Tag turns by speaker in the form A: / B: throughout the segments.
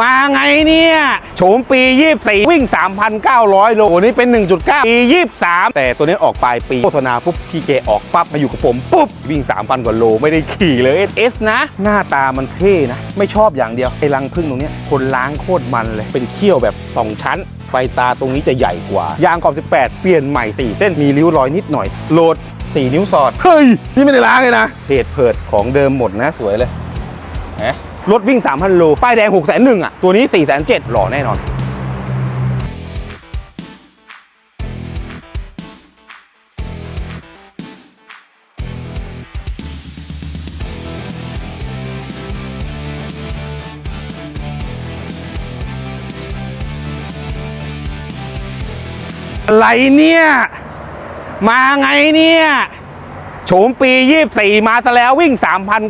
A: มาไงเนี่ย โฉมปี 24 วิ่ง 3,900 โลนี่เป็น 1.9 ปี 23 แต่ตัวนี้ออกปลายปีโฆษณาปุ๊บพี่เกออกปั๊บมาอยู่กับผม ปุ๊บ วิ่ง 3,000 กว่าโลไม่ได้ขี่เลย S นะ หน้าตามันเท่นะ ไม่ชอบอย่างเดียว ไอ้รังพึ่งตรงนี้คนล้างโคตรมันเลย เป็นเขี้ยวแบบ 2 ชั้น ไฟตาตรงนี้จะใหญ่กว่า ยางขอบ 18 เปลี่ยนใหม่ 4 เส้นมีริ้วรอยนิดหน่อยโหลด 4 นิ้วสอดเฮ้ยนี่ไม่ได้ล้างเลยนะเพจเพิดของเดิมหมดนะสวยเลยเห็นไหม รถวิ่ง 3,000 โล ป้ายแดง6 0 0 0 0อะ ตัวนี้ 4 7 0 0 0หล่อแน่นอนอะไรเนี่ย มาไงเนี่ย โฉมปี 24 มาซะแล้ววิ่ง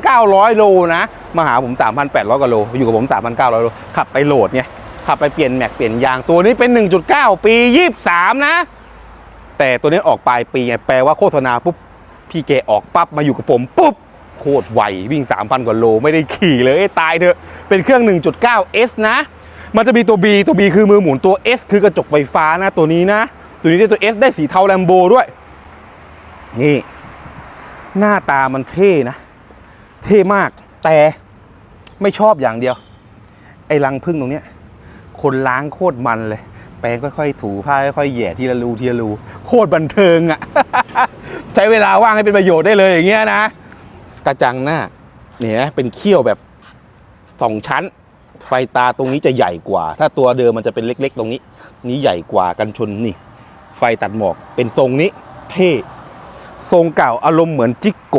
A: 3,900 โลนะ มาหาผม 3,800กว่าโล อยู่กับผม 3,900 โล ขับไปโหลดไงขับไปเปลี่ยนแม็กเปลี่ยนยางตัวนี้เป็น 1.9 ปี 23 นะ แต่ตัวนี้ออกปลายปีไงแปลว่าโฆษณาปุ๊บ พี่เกออกปั๊บมาอยู่กับผมปุ๊บ โคตรไววิ่ง 3,000 กว่าโล ไม่ได้ขี่เลยตายเถอะเป็นเครื่อง 1.9 S นะ มันจะมีตัว B ตัว B คือมือหมุนตัว S คือกระจกไฟฟ้านะตัวนี้นะ ตัวนี้ได้ตัว S ได้สีเทาแลมโบด้วยนี่ หน้าตามันเท่นะ เท่มากแต่ไม่ชอบอย่างเดียว ไอ้รังพึ่งตรงเนี้ย คนล้างโคตรมันเลย แปรงค่อยๆ ถูผ้าค่อยๆแหย่ทีละรูทีละรูโคตรบันเทิงอะ่ะ ใช้เวลาว่างให้เป็นประโยชน์ได้เลยอย่างเงี้ยนะกระจังหน้า เนี่ยนะเป็นเขี้ยวแบบสองชั้น ไฟตาตรงนี้จะใหญ่กว่า ถ้าตัวเดิมมันจะเป็นเล็ก ๆ ตรงนี้ นี้ใหญ่กว่ากันชนนี่ ไฟตัดหมอกเป็นทรงนี้ เท่ ทรงเก่าอารมณ์เหมือนจิกโก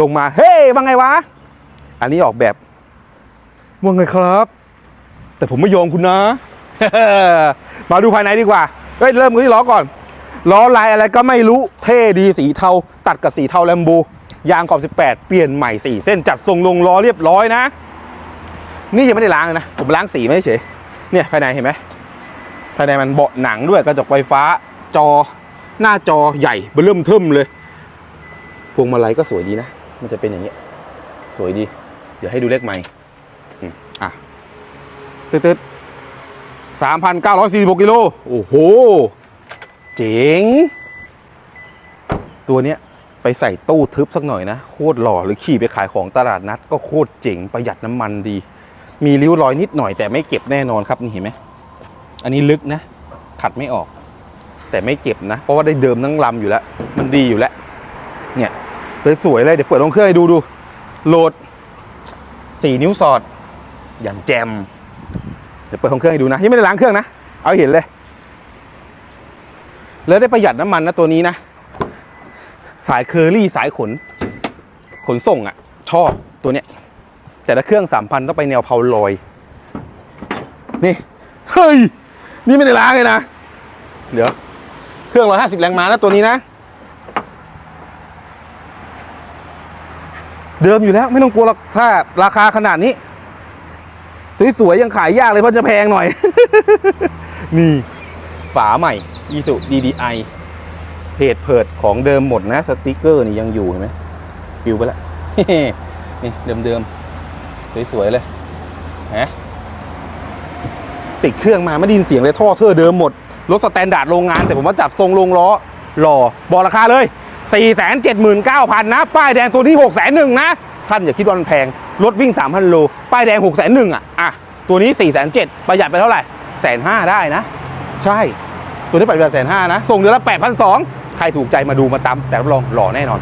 A: ลงมาเฮ้ยว่าไงวะ อันนี้ออกแบบว่าไงครับ แต่ผมไม่ยอมคุณนะ มาดูภายในดีกว่าเฮ้ยเริ่มกันที่ล้อก่อนล้อลายอะไรก็ไม่รู้เท่ดีสีเทา ตัดกับสีเทาแลมโบยางขอบ 18 เปลี่ยนใหม่ 4 เส้นจัดทรงลงล้อเรียบร้อยนะ นี่ยังไม่ได้ล้างเลยนะ ผมล้างสีไม่เฉยเนี่ยภายในเห็นไหมภายในมันเบาะหนังด้วยกระจกไฟฟ้าจอหน้าจอใหญ่เบิ่มเทิมเลย พวงมาลัยก็สวยดีนะ มันจะเป็นอย่างเงี้ย สวยดี เดี๋ยวให้ดูเลขใหม่อืมอะตึ๊ดสามพันเก้าร้อยสี่สิบกิโล โอ้โห เจ๋ง ตัวเนี้ยไปใส่ตู้ทึบสักหน่อยนะ โคตรหล่อหรือขี่ไปขายของตลาดนัด ก็โคตรเจ๋งประหยัดน้ำมันดี มีริ้วรอยนิดหน่อยแต่ไม่เก็บแน่นอนครับนี่เห็นไหม อันนี้ลึกนะ ขัดไม่ออก แต่ไม่เก็บนะ เพราะว่าได้เดิมทั้งลำอยู่แล้ว มันดีอยู่แล้ว เนี่ยสวยๆเลยเดี๋ยวเปิดลงเครื่องให้ดูดูโหลด 4 นิ้วสอด อย่างแจม เดี๋ยวเปิดของเครื่องให้ดูนะยังไม่ได้ล้างเครื่องนะ เอาเห็นเลย แล้วได้ประหยัดน้ำมันนะตัวนี้นะ สายเคอรี่สายขน ขนส่งอะ่ะ ชอบตัวเนี้ย แต่ถ้าเครื่องสามพันต้องไปแนวเพาลอย นี่ เฮ้ย นี่ไม่ได้ล้างเลยนะ เดี๋ยว เครื่องร้อยห้าสิบแรงม้านะตัวนี้นะ เดิมอยู่แล้วไม่ต้องกลัวหรอกถ้าราคาขนาดนี้ สวยๆ ยังขายยากเลยเพราะจะแพงหน่อย นี่ ฝาใหม่ i s u DDI เพจเพิดของเดิมหมดนะ สติกเกอร์นี่ยังอยู่เห็นไหมปิวไปแล้วนี่เดิมๆ สวยๆ เลยฮะติดเครื่องมาไม่ได้ยินเสียงเลยท่อเทอร์เดิมหมด รถสแตนดาร์ดโรงงานแต่ผมว่าจับทรงลงล้อหล่อบอกราคาเลย 479,000 นะ ป้ายแดงตัวนี้6 0 0 0 0 นะ ท่านอย่าคิดว่ามันแพง รถวิ่ง 3,000 โล ป้ายแดง 6 0 0 0 0 อะ อะ ตัวนี้4 7 0 0 0 ประหยัดไปเท่าไหร่แสนห้าได้นะ ใช่ ตัวนี้ประหยัดแสนห้านะ ส่งเดือนละ8,200 ใครถูกใจมาดูมาตามแต่รับรองหล่อแน่นอน